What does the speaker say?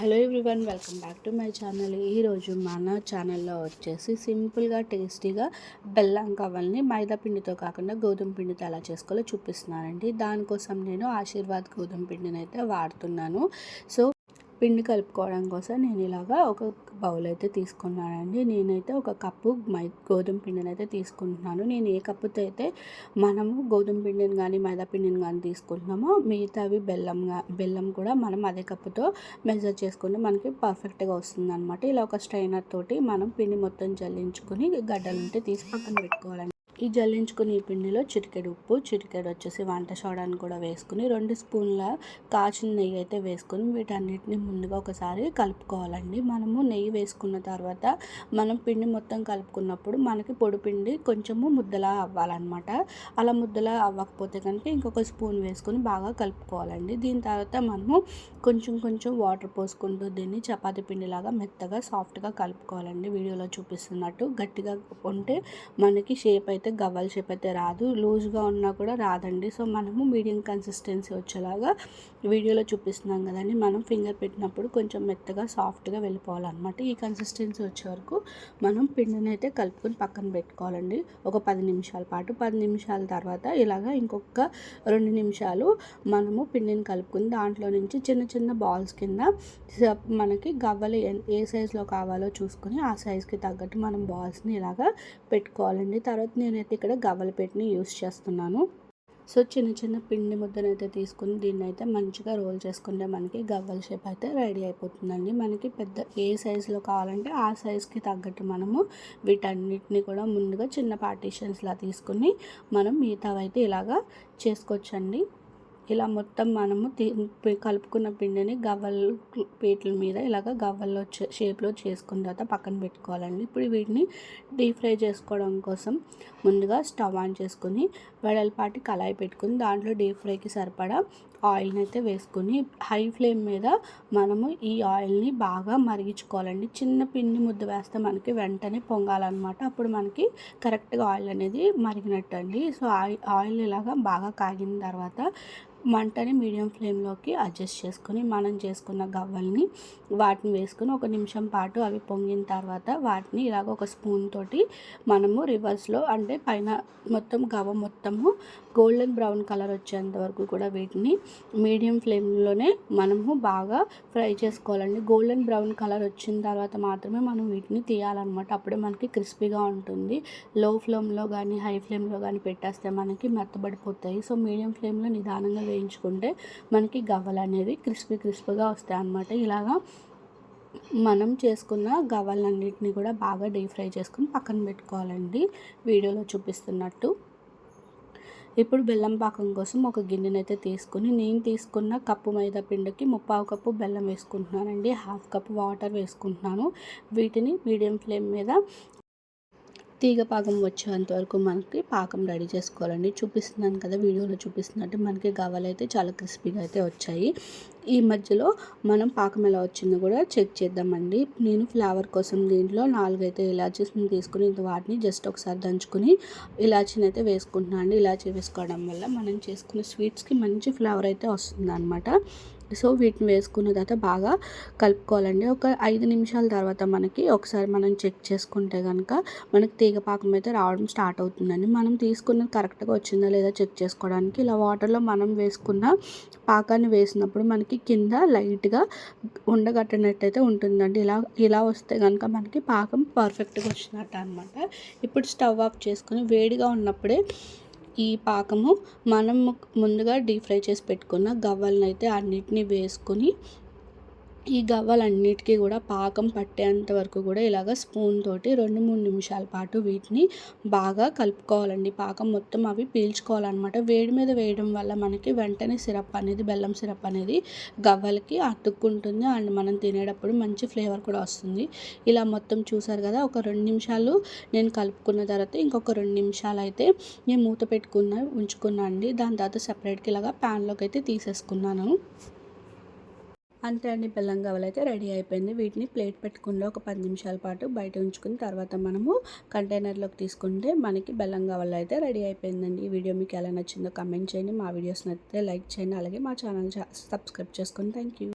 Hello everyone welcome back to my channel. ఈరోజు మన ఛానల్లో వచ్చేసి సింపుల్గా టేస్టీగా బెల్లం కవల్ని మైదా పిండితో కాకుండా గోధుమ పిండితో ఎలా చేసుకోవాలో చూపిస్తున్నానండి. దానికోసం నేను ఆశీర్వాద్ గోధుమ పిండిని అయితే వాడుతున్నాను. సో పిండి కలుపుకోవడం కోసం నేను ఇలాగా ఒక బౌల్ అయితే తీసుకున్నానండి. నేనైతే ఒక కప్పు మై గోధుమ పిండిని అయితే తీసుకుంటున్నాను. నేను ఏ కప్పుతో అయితే మనము గోధుమ పిండిని కానీ మైదా పిండిని కానీ తీసుకుంటున్నామో మిగతావి బెల్లం బెల్లం కూడా మనం అదే కప్పుతో మెజర్ చేసుకుంటే మనకి పర్ఫెక్ట్గా వస్తుంది అనమాట ఇలా ఒక స్ట్రైనర్ తోటి మనం పిండి మొత్తం జల్లించుకొని గడ్డలుంటే తీసి పక్కన పెట్టుకోవాలండి. ఈ జల్లించుకుని ఈ పిండిలో చిటికెడు ఉప్పు చిటికెడు వచ్చేసి వంట సోడాని కూడా వేసుకుని రెండు స్పూన్ల కాచిన నెయ్యి అయితే వేసుకుని వీటన్నిటిని ముందుగా ఒకసారి కలుపుకోవాలండి. మనము నెయ్యి వేసుకున్న తర్వాత మనం పిండి మొత్తం కలుపుకున్నప్పుడు మనకి పొడి పిండి కొంచెము ముద్దలా అవ్వాలన్నమాట. అలా ముద్దలా అవ్వకపోతే కనుక ఇంకొక స్పూన్ వేసుకొని బాగా కలుపుకోవాలండి. దీని తర్వాత మనము కొంచెం కొంచెం వాటర్ పోసుకుంటూ దీన్ని చపాతీ పిండిలాగా మెత్తగా సాఫ్ట్గా కలుపుకోవాలండి. వీడియోలో చూపిస్తున్నట్టు గట్టిగా ఉంటే మనకి షేప్ అయితే అయితే గవ్వల షేప్ అయితే రాదు. లూజ్గా ఉన్నా కూడా రాదండి. సో మనము మీడియం కన్సిస్టెన్సీ వచ్చేలాగా వీడియోలో చూపిస్తున్నాం కదండి. మనం ఫింగర్ పెట్టినప్పుడు కొంచెం మెత్తగా సాఫ్ట్గా వెళ్ళిపోవాలన్నమాట. ఈ కన్సిస్టెన్సీ వచ్చే వరకు మనం పిండిని అయితే కలుపుకొని పక్కన పెట్టుకోవాలండి. ఒక పది నిమిషాల పాటు. పది నిమిషాల తర్వాత ఇలాగ ఇంకొక రెండు నిమిషాలు మనము పిండిని కలుపుకుని దాంట్లో నుంచి చిన్న చిన్న బాల్స్ కింద మనకి గవ్వలు ఏ సైజులో కావాలో చూసుకొని ఆ సైజ్కి తగ్గట్టు మనం బాల్స్ని ఇలాగా పెట్టుకోవాలండి. తర్వాత నేను నేనైతే ఇక్కడ గవ్వల పెట్టిని యూస్ చేస్తున్నాను. సో చిన్న చిన్న పిండి ముద్దనైతే తీసుకుని దీన్ని అయితే మంచిగా రోల్ చేసుకుంటే మనకి గవ్వల షేప్ అయితే రెడీ అయిపోతుందండి. మనకి పెద్ద ఏ సైజులో కావాలంటే ఆ సైజ్కి తగ్గట్టు మనము వీటన్నిటిని కూడా ముందుగా చిన్న పార్టీషన్స్లా తీసుకుని మనం మిగతావైతే ఇలాగా చేసుకోవచ్చండి. ఇలా మొత్తం మనము కలుపుకున్న పిండిని గవ్వల పీటల మీద ఇలాగ గవ్వల్లో షేప్లో చేసుకున్న తర్వాత పక్కన పెట్టుకోవాలండి. ఇప్పుడు వీటిని డీప్ ఫ్రై చేసుకోవడం కోసం ముందుగా స్టవ్ ఆన్ చేసుకుని వెడల్పాటి కళాయి పెట్టుకుని దాంట్లో డీప్ ఫ్రైకి సరిపడా ఆయిల్ని అయితే వేసుకొని హై ఫ్లేమ్ మీద మనము ఈ ఆయిల్ని బాగా మరిగించుకోవాలండి. చిన్న పిండి ముద్ద వేస్తే మనకి వెంటనే పొంగాలన్నమాట. అప్పుడు మనకి కరెక్ట్గా ఆయిల్ అనేది మరిగినట్టు అండి సో ఆయిల్ ఇలాగా బాగా కాగిన తర్వాత మంటని మీడియం ఫ్లేమ్లోకి అడ్జస్ట్ చేసుకొని మనం చేసుకున్న గవ్వల్ని వాటిని వేసుకొని ఒక నిమిషం పాటు అవి పొంగిన తర్వాత వాటిని ఇలాగ ఒక స్పూన్ తోటి మనము రివర్స్లో అంటే పైన మొత్తం గవ్వ మొత్తము గోల్డెన్ బ్రౌన్ కలర్ వచ్చేంత వరకు కూడా వీటిని మీడియం ఫ్లేమ్లోనే మనము బాగా ఫ్రై చేసుకోవాలండి. గోల్డెన్ బ్రౌన్ కలర్ వచ్చిన తర్వాత మాత్రమే మనం వీటిని తీయాలన్నమాట. అప్పుడే మనకి క్రిస్పీగా ఉంటుంది. లో ఫ్లేమ్లో కానీ హై ఫ్లేమ్లో కానీ పెట్టేస్తే మనకి మెత్తబడిపోతాయి. సో మీడియం ఫ్లేమ్లో నిదానంగా వేయించుకుంటే మనకి గవ్వలు అనేది క్రిస్పీ క్రిస్పీగా వస్తాయి అన్నమాట ఇలాగా మనం చేసుకున్న గవ్వలన్నింటినీ కూడా బాగా డీప్ ఫ్రై చేసుకుని పక్కన పెట్టుకోవాలండి. వీడియోలో చూపిస్తున్నట్టు. ఇప్పుడు బెల్లం పాకం కోసం ఒక గిన్నెనైతే తీసుకుని నేను తీసుకున్న కప్పు మైదా పిండికి ముప్పావు కప్పు బెల్లం వేసుకుంటున్నానండి. హాఫ్ కప్ వాటర్ వేసుకుంటున్నాను. వీటిని మీడియం ఫ్లేమ్ మీద తీగ పాకం వచ్చేంత వరకు మనకి పాకం రెడీ చేసుకోవాలండి. చూపిస్తున్నాను కదా వీడియోలో చూపిస్తున్నట్టు మనకి గవ్వలైతే చాలా క్రిస్పీగా అయితే వచ్చాయి. ఈ మధ్యలో మనం పాకం ఎలా వచ్చిందో కూడా చెక్ చేద్దామండి. నేను ఫ్లేవర్ కోసం దీంట్లో నాలుగైతే ఇలాచీస్ని తీసుకుని వాటిని జస్ట్ ఒకసారి దంచుకుని ఇలాచీని అయితే వేసుకుంటున్నాను అండి ఇలాచీ వేసుకోవడం వల్ల మనం చేసుకునే స్వీట్స్కి మంచి ఫ్లేవర్ అయితే వస్తుంది అనమాట సో వీటిని వేసుకున్న తర్వాత బాగా కలుపుకోవాలండి. ఒక ఐదు నిమిషాల తర్వాత మనకి ఒకసారి మనం చెక్ చేసుకుంటే కనుక మనకి తీగ పాకం అయితే రావడం స్టార్ట్ అవుతుందండి. మనం తీసుకున్నది కరెక్ట్గా వచ్చిందా లేదా చెక్ చేసుకోవడానికి ఇలా వాటర్లో మనం వేసుకున్న పాకాన్ని వేసినప్పుడు మనకి కింద లైట్గా ఉండగట్టినట్టయితే ఉంటుందండి. ఇలా ఇలా వస్తే కనుక మనకి పాకం పర్ఫెక్ట్గా వచ్చినట్టు అనమాట ఇప్పుడు స్టవ్ ఆఫ్ చేసుకుని వేడిగా ఉన్నప్పుడే ఈ పాకము మనం ముందుగా డీప్ ఫ్రై చేసి పెట్టుకున్న గవ్వలను అయితే అన్నిటినీ వేసుకొని ఈ గవ్వలన్నిటికీ కూడా పాకం పట్టేంత వరకు కూడా ఇలాగ స్పూన్ తోటి రెండు మూడు నిమిషాల పాటు వీటిని బాగా కలుపుకోవాలండి. పాకం మొత్తం అవి పీల్చుకోవాలన్నమాట. వేడి మీద వేయడం వల్ల మనకి వెంటనే సిరప్ అనేది బెల్లం సిరప్ అనేది గవ్వలకి అతుక్కుంటుంది అండ్ మనం తినేటప్పుడు మంచి ఫ్లేవర్ కూడా వస్తుంది. ఇలా మొత్తం చూసారు కదా ఒక రెండు నిమిషాలు నేను కలుపుకున్న తర్వాత ఇంకొక రెండు నిమిషాలు అయితే నేను మూత పెట్టుకున్న ఉంచుకున్నాను అండి. దాని తర్వాత సపరేట్గా ఇలాగా ప్యాన్లోకి అయితే తీసేసుకున్నాను. అంతే అండి బెల్లం గవ్వలు రెడీ అయిపోయింది. వీటిని ప్లేట్ పెట్టుకుండా ఒక పది నిమిషాల పాటు బయట ఉంచుకుని తర్వాత మనము కంటైనర్లోకి తీసుకుంటే మనకి బెల్లం గవ్వలు అయితే రెడీ అయిపోయిందండి. ఈ వీడియో మీకు ఎలా నచ్చిందో కమెంట్ చేయండి. మా వీడియోస్ నచ్చితే లైక్ చేయండి. అలాగే మా ఛానల్ సబ్స్క్రైబ్ చేసుకోండి థ్యాంక్ యూ.